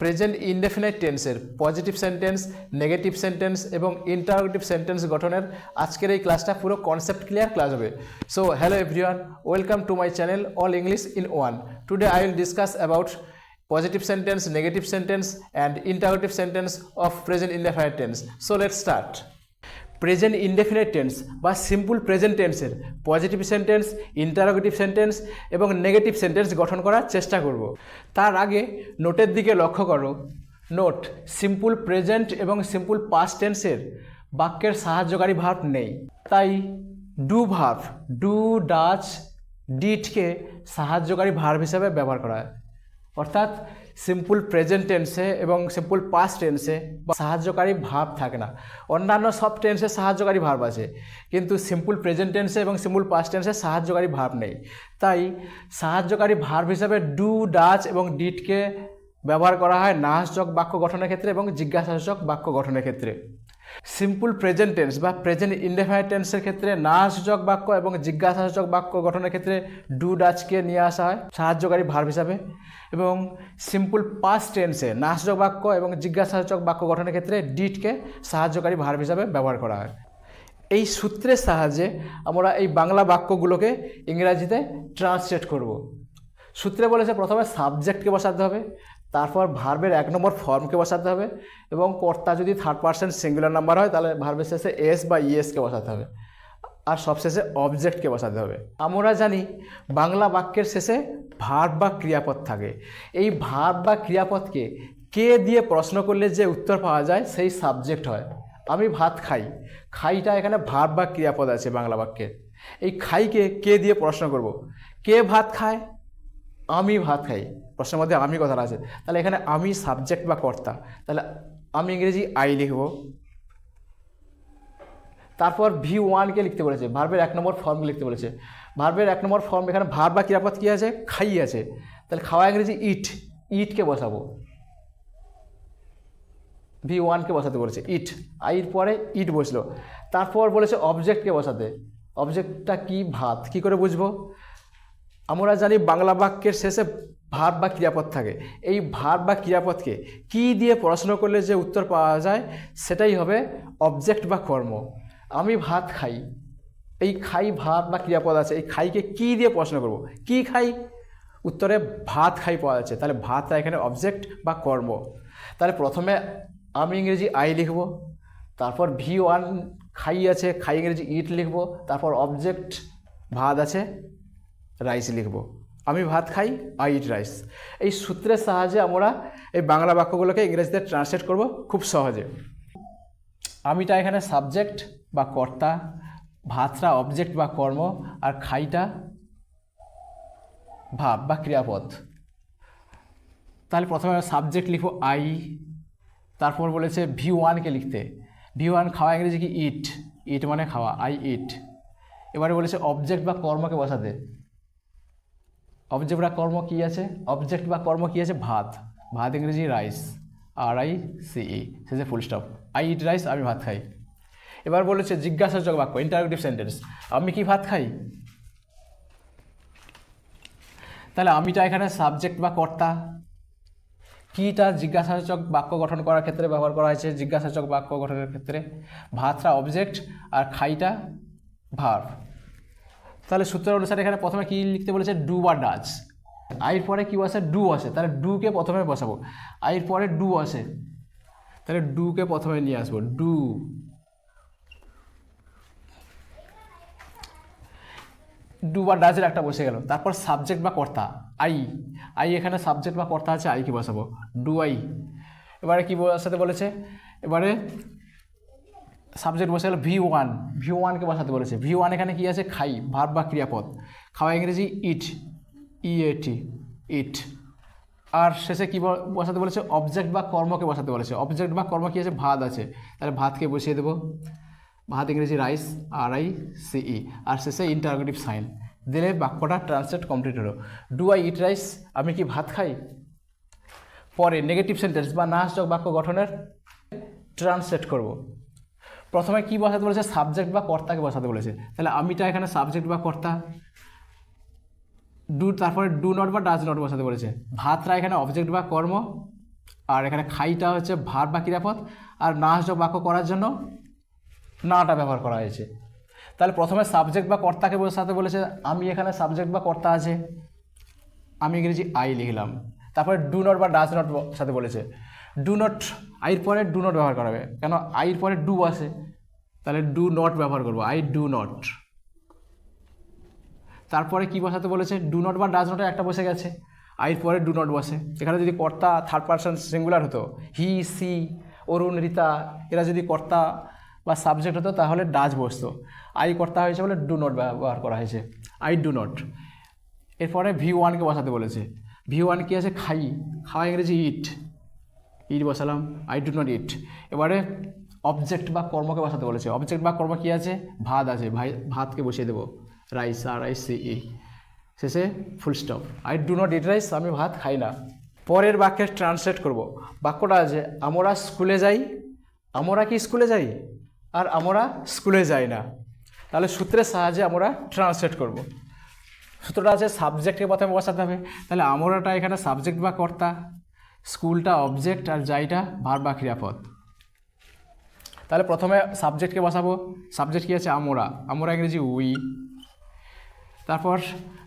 Present indefinite টেন্সের positive sentence negative sentence এবং interrogative sentence গঠনের আজকের এই ক্লাসটা পুরো কনসেপ্ট ক্লিয়ার ক্লাস হবে। So hello everyone welcome to my channel all English in one today I will discuss about positive sentence negative sentence, and interrogative sentence of present indefinite tense so let's start. Present indefinite tense বা simple present টেন্সের positive sentence interrogative sentence এবং negative sentence গঠন করার চেষ্টা করব। তার আগে নোটের দিকে লক্ষ্য করো। নোট সিম্পল প্রেজেন্ট এবং সিম্পল পাস্ট টেন্সের বাক্যের সাহায্যকারী ভাব নেই। তাই ডু ভাব ডু ডাচ ডিটকে সাহায্যকারী ভার্ব হিসাবে ব্যবহার করা হয়। অর্থাৎ সিম্পল প্রেজেন্ট টেন্সে এবং সিম্পল পাস্ট টেন্সে সাহায্যকারী ভাব থাকে না। অন্যান্য সব টেন্সে সাহায্যকারী ভাব আছে, কিন্তু সিম্পল প্রেজেন্ট টেন্সে এবং সিম্পল পাস্ট টেন্সে সাহায্যকারী ভাব নেই। তাই সাহায্যকারী ভাব হিসাবে ডু ডাচ এবং ডিটকে ব্যবহার করা হয় নাসযোগ বাক্য গঠনের ক্ষেত্রে এবং জিজ্ঞাসাসূচক বাক্য গঠনের ক্ষেত্রে। সিম্পল প্রেজেন্ট টেন্স বা প্রেজেন্ট ইনডেফাইনেট টেন্সের ক্ষেত্রে নাসূচক বাক্য এবং জিজ্ঞাসাসূচক বাক্য গঠনের ক্ষেত্রে ডু ডাচকে নিয়ে আসা হয়, সাহায্যকারী ভার্ব হিসাবে। এবং সিম্পল পাস্ট টেন্সে নাসূচক বাক্য এবং জিজ্ঞাসাসূচক বাক্য গঠনের ক্ষেত্রে ডিটকে সাহায্যকারী ভার্ব হিসাবে ব্যবহার করা হয়। এই সূত্রের সাহায্যে আমরা এই বাংলা বাক্যগুলোকে ইংরাজিতে ট্রান্সলেট করব। সূত্রে বলেছে প্রথমে সাবজেক্টকে বসাতে হবে তারপর ভার্বের এক নম্বর ফর্মকে বসাতে হবে এবং কর্তা যদি থার্ড পার্সেন্ট সিঙ্গুলার নাম্বার হয়, তাহলে ভার্বের শেষে এস বা ইএসকে বসাতে হবে। আর সবশেষে অবজেক্টকে বসাতে হবে। আমরা জানি বাংলা বাক্যের শেষে ভার্ব বা ক্রিয়াপদ থাকে। এই ভার্ব বা ক্রিয়াপদকে কে দিয়ে প্রশ্ন করলে যে উত্তর পাওয়া যায়, সেই সাবজেক্ট হয়। আমি ভাত খাই। খাইটা এখানে ভার্ব বা ক্রিয়াপদ আছে বাংলা বাক্যে। এই খাইকে কে দিয়ে প্রশ্ন করব? কে ভাত খায়? আমি ভাত খাই, প্রশ্নের মধ্যে আমি কথাটা আছে। তাহলে এখানে আমি সাবজেক্ট বা কর্তা, তাহলে আমি ইংরেজি আই লিখব। তারপর ভি ওয়ানকে লিখতে বলেছে ভার্বের এক নম্বর ফর্ম লিখতে বলেছে। ভার্বের এক নম্বর ফর্ম এখানে ভার্ব বা ক্রিয়াপদ কী আছে? খাই আছে। তাহলে খাওয়া ইংরেজি ইট ইটকে বসাবো। ভি ওয়ানকে বসাতে বলেছে ইট আইর পরে ইট বসল। তারপর বলেছে অবজেক্টকে বসাতে। অবজেক্টটা কি? ভাত। কি করে বুঝব? আমরা জানি বাংলা বাক্যের শেষে ভার বা ক্রিয়াপদ থাকে। এই ভার বা ক্রিয়াপদকে কি দিয়ে প্রশ্ন করলে যে উত্তর পাওয়া যায়, সেটাই হবে অবজেক্ট বা কর্ম। আমি ভাত খাই। এই খাই, ভাত বা ক্রিয়াপদ আছে, এই খাইকে কি দিয়ে প্রশ্ন করব? কি খাই? উত্তরে ভাত খাই পাওয়া যাচ্ছে। তাহলে ভাতটা এখানে অবজেক্ট বা কর্ম। তাহলে প্রথমে আমি ইংরেজি আই লিখব, তারপর ভি ওয়ান খাই আছে, খাই ইংরেজি ইট লিখব, তারপর অবজেক্ট ভাত আছে রাইস লিখব। আমি ভাত খাই আই ইট রাইস এই সূত্রের সাহায্যে আমরা এই বাংলা বাক্যগুলোকে ইংরেজিতে ট্রান্সলেট করব খুব সহজে। আমিটা এখানে সাবজেক্ট বা কর্তা, ভাতটা অবজেক্ট বা কর্ম, আর খাইটা ভাব বা ক্রিয়াপদ। তাহলে প্রথমে সাবজেক্ট লিখব আই তারপর বলেছে ভি ওয়ানকে লিখতে। ভি ওয়ান খাওয়া ইংরেজি কি ইট ইট মানে খাওয়া আই ইট এবারে বলেছে অবজেক্ট বা কর্মকে বসাতে। অবজেক্ট বা কর্ম কী আছে? অবজেক্ট বা কর্ম কী আছে? ভাত। ভাত ইংরেজি rice R I C E শেষে full stop I eat rice আমি ভাত খাই। এবার বলেছে জিজ্ঞাসাসূচক বাক্য ইন্টারোগেটিভ সেন্টেন্স আমি কি ভাত খাই? তাহলে আমিটা এখানে সাবজেক্ট বা কর্তা। কীটা জিজ্ঞাসাসূচক বাক্য গঠন করার ক্ষেত্রে ব্যবহার করা হয়েছে? জিজ্ঞাসাসূচক বাক্য গঠনের ক্ষেত্রে। ভাতটা অবজেক্ট আর খাইটা ভার তাহলে সূত্র অনুসারে এখানে প্রথমে কি লিখতে বলেছে? ডু বা ডাচ আইর পরে কি আসে ডু আসে। তাহলে ডুকে প্রথমে বসাবো। আইর পরে ডু আসে। তাহলে ডুকে প্রথমে নিয়ে আসব। ডু। ডু বা ডাচের একটা বসে গেল। তারপর সাবজেক্ট বা কর্তা। আই। আই এখানে সাবজেক্ট বা কর্তা আছে, আই কি বসাবো? Do I. এবারে কি বসাতে বলেছে? এবারে সাবজেক্ট বসে গেল ভি ওয়ান। ভি ওয়ানকে বসাতে বলেছে। ভি ওয়ান এখানে কী আছে? খাই ভার্ব বা ক্রিয়াপদ। খাওয়া ইংরেজি ইট, ই এ টি, ইট। আর শেষে কী বসাতে বলেছে? অবজেক্ট বা কর্মকে বসাতে বলেছে। অবজেক্ট বা কর্ম কী আছে? ভাত আছে। তাহলে ভাতকে বসিয়ে দেবো। ভাত, ইংরেজি rice R I C E আর শেষে ইন্টারগেটিভ সাইন দিলে বাক্যটা ট্রান্সলেট কমপ্লিট হলো। ডু আই ইট রাইস আমি কি ভাত খাই? পরে নেগেটিভ সেন্টেন্স বা নাশযোগ বাক্য গঠনের ট্রান্সলেট করব। প্রথমে কি বসাতে বলেছে? সাবজেক্ট বা কর্তাকে বসাতে বলেছে। তাহলে আমিটা এখানে সাবজেক্ট বা কর্তা। ডু তারপরে ডু নট বা ডাজ নট বসাতে বলেছে। ভাতরা এখানে অবজেক্ট বা কর্ম। আর এখানে খাইটা হচ্ছে ভার বা ক্রিয়াপদ। আর নাসযোগ বাক্য করার জন্য নাটা ব্যবহার করা হয়েছে। তাহলে প্রথমে সাবজেক্ট বা কর্তাকে বোঝাতে বলেছে। আমি এখানে সাবজেক্ট বা কর্তা আছে। আমি ইংরেজি আই লিখলাম। তারপরে ডু নট বা ডাজ নট সাথে বলেছে। ডু নট আইর পরে ডু নট ব্যবহার করা হবে। কেন? আইর পরে ডু আসে। তাহলে ডু নট ব্যবহার করব। আই ডু নট তারপরে কি বসাতে বলেছে? ডু নট বা ডাজ নটে একটা বসে গেছে। আইর পরে ডু নট বসে। এখানে যদি কর্তা থার্ড পার্সন সিঙ্গুলার হতো হি সি অরুণ, রীতা, এরা যদি কর্তা বা সাবজেক্ট হতো, তাহলে ডাজ বসতো। আই কর্তা হয়েছে বলে ডু নট ব্যবহার করা হয়েছে। আই ডু নট এরপরে ভি ওয়ানকে বসাতে বলেছে। ভি ওয়ান কী আছে? খাই। খাওয়া ইংরেজি ইট ইট বসালাম আই ডু নট ইট এবারে অবজেক্ট বা কর্মকে বসাতে বলেছে। অবজেক্ট বা কর্ম কি আছে? ভাত আছে। ভাই, ভাতকে বসিয়ে দেবো। Rice R rice C E শেষে full stop I do not eat rice আমি ভাত খাই না। পরের বাক্যে ট্রান্সলেট করব। বাক্যটা আছে, আমরা স্কুলে যাই। আমরা কি স্কুলে যাই? আর, আমরা স্কুলে যাই না। তাহলে সূত্রের সাহায্যে আমরা ট্রান্সলেট করব। সূত্রটা আছে সাবজেক্টকে প্রথমে বসাতে হবে। তাহলে আমরাটা এখানে সাবজেক্ট বা কর্তা? স্কুলটা অবজেক্ট আর যাইটা ভার বা ক্রিয়াপদ। তাহলে প্রথমে সাবজেক্টকে বসাবো। সাবজেক্ট কী আছে? আমরা। আমরা ইংরেজি উই তারপর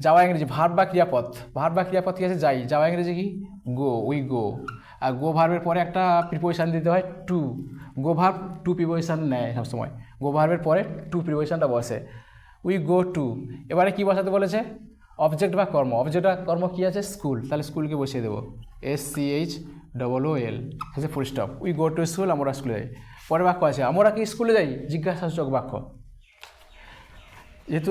যাওয়া ইংরেজি ভার বা ক্রিয়াপদ। ভার বা ক্রিয়াপদ কী আছে? যাই। যাওয়া ইংরেজি কি? গো উই গো আর গো ভার্বের পরে একটা প্রিপোজিশান দিতে হয় to go verb to preposition নেয় সবসময়। গো ভার্বের পরে টু প্রিপোজিশানটা বসে। উই গো টু এবারে কি বসাতে বলেছে? অবজেক্ট বা কর্ম? অবজেক্ট বা কর্ম কী আছে? স্কুল তাহলে স্কুলকে বসিয়ে দেবো। S C H double O L হচ্ছে full stop we go to school আমরা স্কুলে যাই। পরের বাক্য আছে, আমরা কি স্কুলে যাই? জিজ্ঞাসাসূচক বাক্য। যেহেতু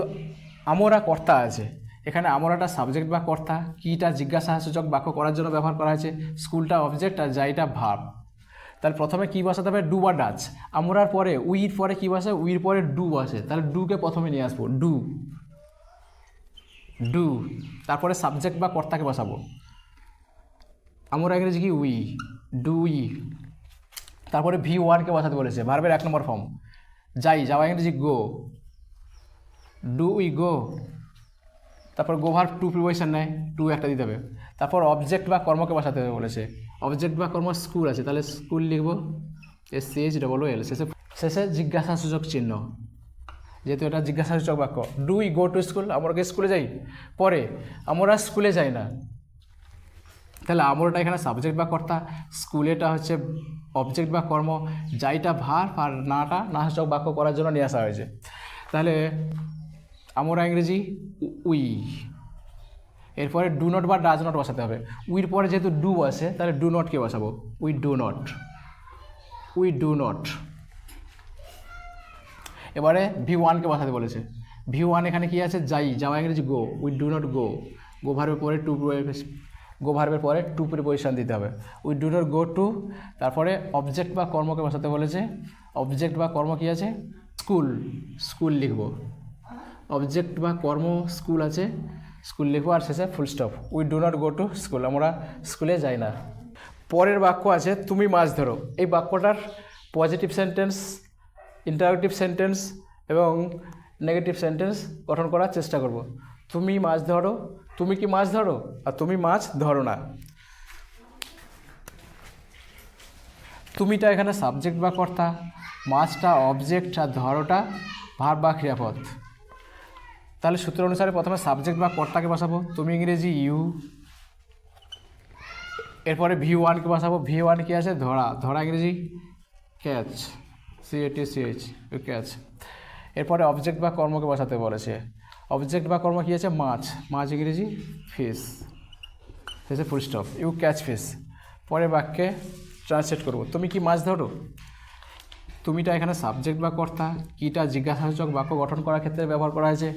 আমরা কর্তা আছে, এখানে আমরাটা সাবজেক্ট বা কর্তা, কীটা জিজ্ঞাসাসূচক বাক্য করার জন্য ব্যবহার করা হয়েছে স্কুলটা অবজেক্ট আর যাইটা ভাব তাহলে প্রথমে কী বসাতে হবে? ডু বা ডাচ আমরার পরে উইর পরে কী বসে? উইর পরে ডু বসে। তাহলে ডুকে প্রথমে নিয়ে আসব। ডু ডু তারপরে সাবজেক্ট বা কর্তাকে বসাবো। আমরা ইংরেজি কি উই ডু ই তারপরে ভি ওয়ানকে বসাতে বলেছে ভার্বের এক নম্বর ফর্ম যাই যাওয়া ইংরেজি গো ডু উই গো তারপর গো ভার্ব টু প্রিপোজিশন নেয় টু একটা দিতে হবে। তারপর অবজেক্ট বা কর্মকে বসাতে হবে বলেছে। অবজেক্ট বা কর্ম স্কুল আছে, তাহলে স্কুল লিখব S C H double L শেষে শেষে জিজ্ঞাসাসূচক চিহ্ন। যেহেতু এটা জিজ্ঞাসাসূচক বাক্য do we go to school আমরা কি স্কুলে যাই? পরে। আমরা স্কুলে যাই না। তাহলে আমরাটা এখানে সাবজেক্ট বা কর্তা? স্কুলেটা হচ্ছে অবজেক্ট বা কর্ম। যাইটা ভার আর নাটা নাসূচক বাক্য করার জন্য নিয়ে আসা হয়েছে। তাহলে আমরা ইংরেজি উই এরপরে ডু নট বা ডাজ নট বসাতে হবে। উইর পরে যেহেতু ডু আছে তাহলে ডু নটকে বসাবো? We do not we do not এবারে ভি ওয়ানকে বসাতে বলেছে। ভি ওয়ান এখানে কি আছে? যাই, যাওয়া ইংরেজি go we do not go go ভার্বের পরে টু গো ভার্বের পরে টু প্রিপোজিশন দিতে হবে। We do not go to তারপরে অবজেক্ট বা কর্মকে বসাতে বলেছে। অবজেক্ট বা কর্ম কি আছে? স্কুল স্কুল লিখব। অবজেক্ট বা কর্ম স্কুল আছে স্কুল লিখব আর শেষে full stop we do not go to school আমরা স্কুলে যাই না। পরের বাক্য আছে, তুমি মাছ ধরো। এই বাক্যটার পজিটিভ সেন্টেন্স ইন্টারাক্টিভ সেন্টেন্স এবং নেগেটিভ সেন্টেন্স গঠন করার চেষ্টা করব। তুমি মাছ ধরো, তুমি কি মাছ ধরো? আর তুমি মাছ ধরো না। তুমিটা এখানে সাবজেক্ট বা কর্তা, মাছটা অবজেক্ট আর ধরোটা ভার বা ক্রিয়াপদ। তাহলে সূত্র অনুসারে প্রথমে সাবজেক্ট বা কর্তাকে বসাবো। তুমি ইংরেজি ইউ এরপরে ভি ওয়ানকে বসাবো। ভি ওয়ান কী আছে? ধরা। ধরা ইংরেজি catch C A T C H catch এরপরে অবজেক্ট বা কর্মকে বসাতে বলেছে। অবজেক্ট বা কর্ম কী আছে? মাছ। মাছ ইংরেজি ফিস শেষে full stop you catch fish পরে বাক্যে ট্রান্সলেট করব। তুমি কি মাছ ধরো? তুমিটা এখানে সাবজেক্ট বা কর্তা। কীটা জিজ্ঞাসাসূচক বাক্য গঠন করার ক্ষেত্রে ব্যবহার করা হয়েছে?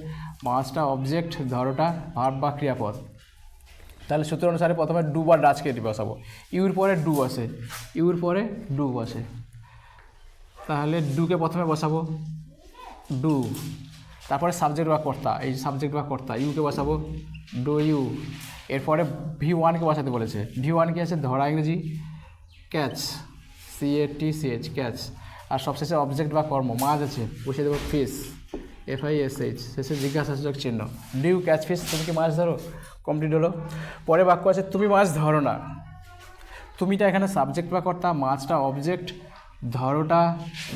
মাছটা অবজেক্ট ধরোটা ভার্ব বা ক্রিয়াপদ। তাহলে সূত্র অনুসারে প্রথমে ডু বা ডাচকে বসাবো। ইউর পরে ডু আসে ইউর পরে ডু বসে তাহলে ডুকে প্রথমে বসাবো। ডু তারপরে সাবজেক্ট বা কর্তা, এই সাবজেক্ট বা কর্তা ইউকে বসাবো। ডু ইউ এরপরে ভি ওয়ানকে বসাতে বলেছে। ভি ওয়ানকে আছে? ধরা ইংরেজি। Catch C A T C H catch আর সবশেষে অবজেক্ট বা কর্ম মাছ আছে, বসিয়ে দেবো ফিস এফ এস এইচ শেষে জিজ্ঞাসাসূচক চিহ্ন। ডিউ ক্যাচ ফিস তুমি কি মাছ ধরো? কমপ্লিট হলো। পরে বাক্য আছে, তুমি মাছ ধরো না। তুমিটা এখানে সাবজেক্ট বা কর্তা, মাছটা অবজেক্ট ধরোটা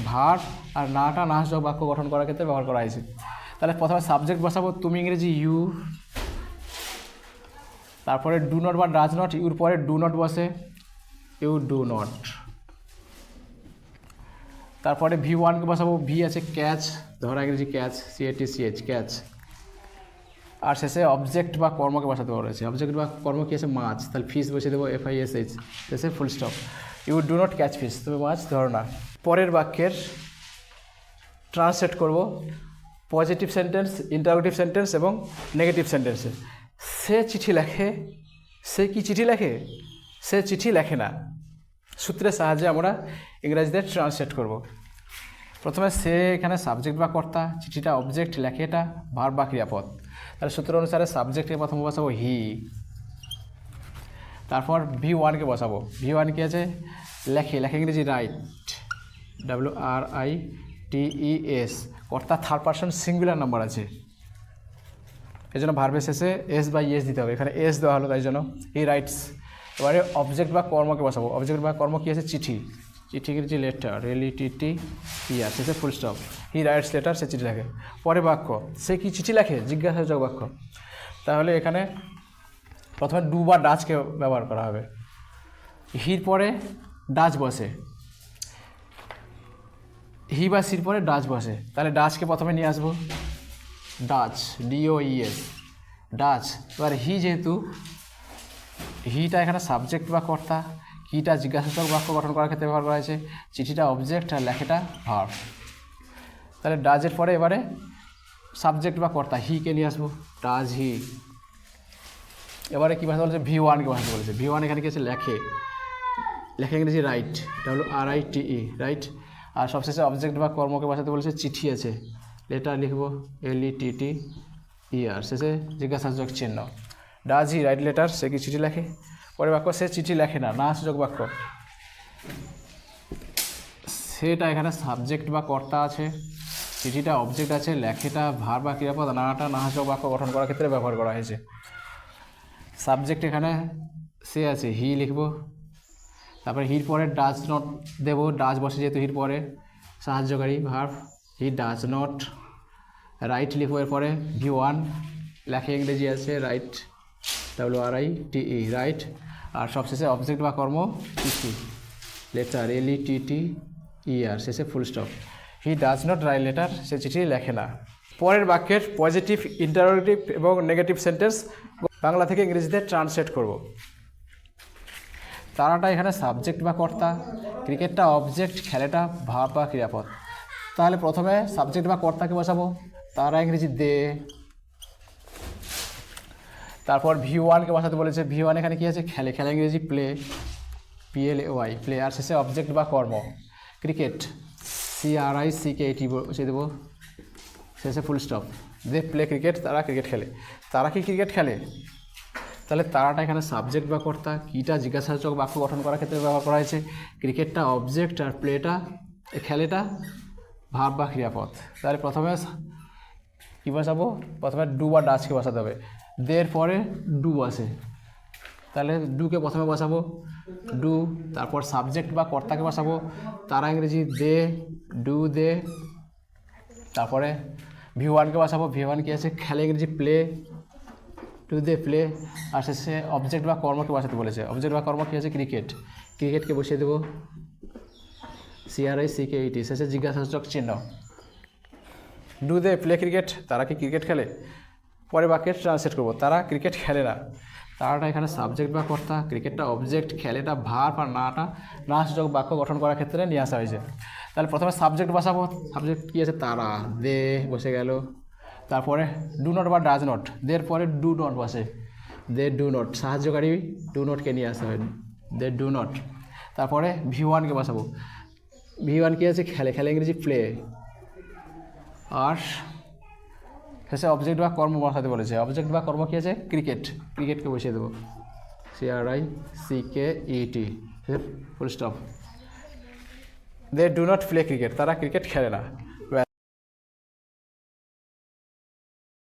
ভার আর নাটা নাশ যোগ বাক্য গঠন করার ক্ষেত্রে ব্যবহার করা হয়েছে। তাহলে প্রথমে সাবজেক্ট বসাবো, তুমি ইংরেজি ইউ তারপরে ডু নট বা ডাজ নট ইউর পরে ডু নট বসে ইউ ডু নট তারপরে ভি ওয়ানকে বসাবো ভি আছে ক্যাচ ধরা ইংরেজি catch C A T C H catch আর শেষে অবজেক্ট বা কর্মকে বসাতে বলেছে। অবজেক্ট বা কর্ম কী আছে? মাছ। তাহলে ফিস বসিয়ে দেবো এফ আই এস এইচ শেষে full stop you do not catch fish তুমি মাছ ধরো না। পরের বাক্যের ট্রান্সলেট করব। পজিটিভ সেন্টেন্স ইন্টারোগেটিভ সেন্টেন্স এবং নেগেটিভ সেন্টেন্সে সে চিঠি লেখে, সে কি চিঠি লেখে? সে চিঠি লেখে না। সূত্রের সাহায্যে আমরা ইংরেজিতে ট্রান্সলেট করব। প্রথমে সে এখানে সাবজেক্ট বা কর্তা, চিঠিটা অবজেক্ট লেখে এটা ভার বা ক্রিয়াপদ। তাহলে সূত্র অনুসারে সাবজেক্টে প্রথম বসাবো হি তারপর ভি ওয়ানকে বসাবো। ভি ওয়ান কি আছে? লেখে লেখে ইংরেজি write W R I T E S অর্থাৎ থার্ড পার্সন সিঙ্গুলার নাম্বার আছে। এই জন্য ভার্বের শেষে এস বা ইএস দিতে হবে। এখানে এস দেওয়া হলো, তাই জন্য হি রাইটস এবারে অবজেক্ট বা কর্মকে বসাবো। অবজেক্ট বা কর্ম কী আছে? চিঠি। চিঠি ইংরেজি লেটার রেলি টিটি ইয়ার শেষে full stop he writes letter সে চিঠি লেখে। পরে বাক্য, সে কি চিঠি লেখে? জিজ্ঞাসাযোগ বাক্য। তাহলে এখানে প্রথমে ডু বা ডাচকে ব্যবহার করা হবে। হির পরে ডাচ বসে। হি বা সির পরে ডাচ বসে। তাহলে ডাচকে প্রথমে নিয়ে আসব। Does D O E S. এবার হি যেহেতু, হিটা এখানে সাবজেক্ট বা কর্তা, কিটা জিজ্ঞাসাসূচক বাক্য গঠন করার ক্ষেত্রে ব্যবহার করা হয়েছে, চিঠিটা অবজেক্ট আর লেখাটা ভার তাহলে ডাজের পরে এবারে সাবজেক্ট বা কর্তা, হিকে নিয়ে আসব। Does he. এবারে কী ভাষা বলেছে? ভি ওয়ানকে ভাষা বলেছে। ভি ওয়ান এখানে কি আছে? লেখে। লেখে ইংরেজি write W R I T E write আর সবশেষে অবজেক্ট বা কর্মকে বসাতে বলেছে চিঠি আছে। লেটার লিখব এল ই টি টি ই আর শেষে জিজ্ঞাসাসূচক চিহ্ন। ডাজ হি রাইট লেটার সে কি চিঠি লেখে? পরে বাক্য, সে চিঠি লেখে না। না সূচক বাক্য। সেটা এখানে সাবজেক্ট বা কর্তা আছে। চিঠিটা অবজেক্ট আছে, লেখেটা ভার বা ক্রিয়াপদ, নানাটা, না সূচক বাক্য গঠন করার ক্ষেত্রে ব্যবহার করা হয়েছে। সাবজেক্ট এখানে সে আছে হি লিখব। তারপরে হির পরে ডাজ নট দেব ডাজ বসে যেহেতু হির পরে, সাহায্যকারী verb he does not write লিখব এরপরে ভি ওয়ান লেখে ইংরেজি আছে write W R I T E write আর সবশেষে অবজেক্ট বা কর্ম চিঠি লেটার এল ই টি টি ই আর শেষে full stop he does not write letter সে চিঠি লেখে না। পরের বাক্যের পজিটিভ ইন্টারোগেটিভ এবং নেগেটিভ সেন্টেন্স বাংলা থেকে ইংরেজিতে ট্রান্সলেট করব। তারাটা এখানে সাবজেক্ট বা কর্তা, ক্রিকেটটা অবজেক্ট খেলাটা ভাব বা ক্রিয়াপদ। তাহলে প্রথমে সাবজেক্ট বা কর্তাকে বসাবো। তারা ইংরেজি দে। তারপর ভি ওয়ানকে বসাতে বলেছে। ভি ওয়ান এখানে কী আছে? খেলে খেলে ইংরেজি play P L Y play আর শেষে অবজেক্ট বা কর্ম cricket C R I C K এটি বসিয়ে দেবো। শেষে full stop they play cricket তারা ক্রিকেট খেলে। তারা কি ক্রিকেট খেলে? তাহলে তারাটা এখানে সাবজেক্ট বা কর্তা, কীটা জিজ্ঞাসাসূচক বাক্য গঠন করার ক্ষেত্রে ব্যবহার করা হয়েছে? ক্রিকেটটা অবজেক্ট আর প্লেটা খেলেটা ভাব বা ক্রিয়াপদ। তাহলে প্রথমে কী বসাবো? প্রথমে ডু বা ডাচকে বসাতে হবে। দের পরে ডু বসে। তাহলে ডুকে প্রথমে বসাবো? ডু তারপর সাবজেক্ট বা কর্তাকে বসাবো। তারা ইংরেজি দে ডু দে, তারপরে ভি ওয়ানকে বসাবো ভি ওয়ান কি আছে খেলে ইংরেজি প্লে টু দে প্লে আর শেষে অবজেক্ট বা কর্মকে বসাতে বলেছে অবজেক্ট বা কর্ম কী আছে ক্রিকেট ক্রিকেটকে বসিয়ে দেবো সিআরআই সি কে ইটি শেষে জিজ্ঞাসাসূচক চিহ্ন ডু দে প্লে ক্রিকেট তারা কি ক্রিকেট খেলে পরে বাক্যে ট্রান্সলেট করব তারা ক্রিকেট খেলে না তারাটা এখানে সাবজেক্ট বা কর্তা ক্রিকেটটা অবজেক্ট খেলেটা ভার বা নাটা না সূচক বাক্য গঠন করার ক্ষেত্রে নিয়ে আসা হয়েছে তাহলে প্রথমে সাবজেক্ট বসাবো। সাবজেক্ট কী আছে? তারা দে বসে গেল। তারপরে ডু নট বা ডাজ নট দের পরে ডু নট বসে। দে ডু নট সাহায্যকারী ডু নটকে নিয়ে আসতে হবে? দে ডু নট তারপরে ভি ওয়ানকে বসাবো। ভি ওয়ান কী আছে? খেলে খেলে ইংরেজি প্লে আর শেষে অবজেক্ট বা কর্ম বসাতে বলেছে। অবজেক্ট বা কর্ম কী আছে? ক্রিকেট ক্রিকেটকে বসিয়ে দেবো। C R I C K E T full stop they do not play cricket তারা ক্রিকেট খেলে না।